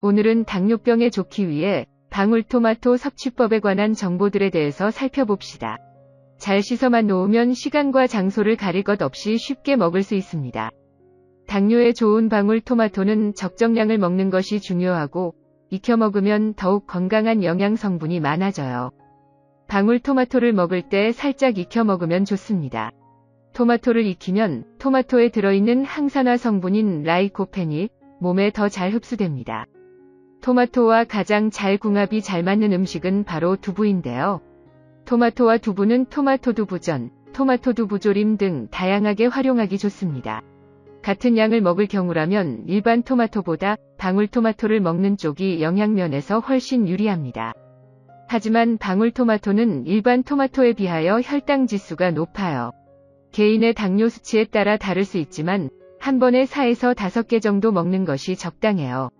오늘은 당뇨병에 좋기 위해 방울토마토 섭취법에 관한 정보들에 대해서 살펴봅시다. 잘 씻어만 놓으면 시간과 장소를 가릴 것 없이 쉽게 먹을 수 있습니다. 당뇨에 좋은 방울토마토는 적정량을 먹는 것이 중요하고 익혀 먹으면 더욱 건강한 영양 성분이 많아져요. 방울토마토를 먹을 때 살짝 익혀 먹으면 좋습니다. 토마토를 익히면 토마토에 들어있는 항산화 성분인 라이코펜이 몸에 더 잘 흡수됩니다. 토마토와 가장 잘 궁합이 잘 맞는 음식은 바로 두부인데요. 토마토와 두부는 토마토 두부전, 토마토 두부조림 등 다양하게 활용하기 좋습니다. 같은 양을 먹을 경우라면 일반 토마토보다 방울토마토를 먹는 쪽이 영양면에서 훨씬 유리합니다. 하지만 방울토마토는 일반 토마토에 비하여 혈당 지수가 높아요. 개인의 당뇨 수치에 따라 다를 수 있지만 한 번에 4에서 5개 정도 먹는 것이 적당해요.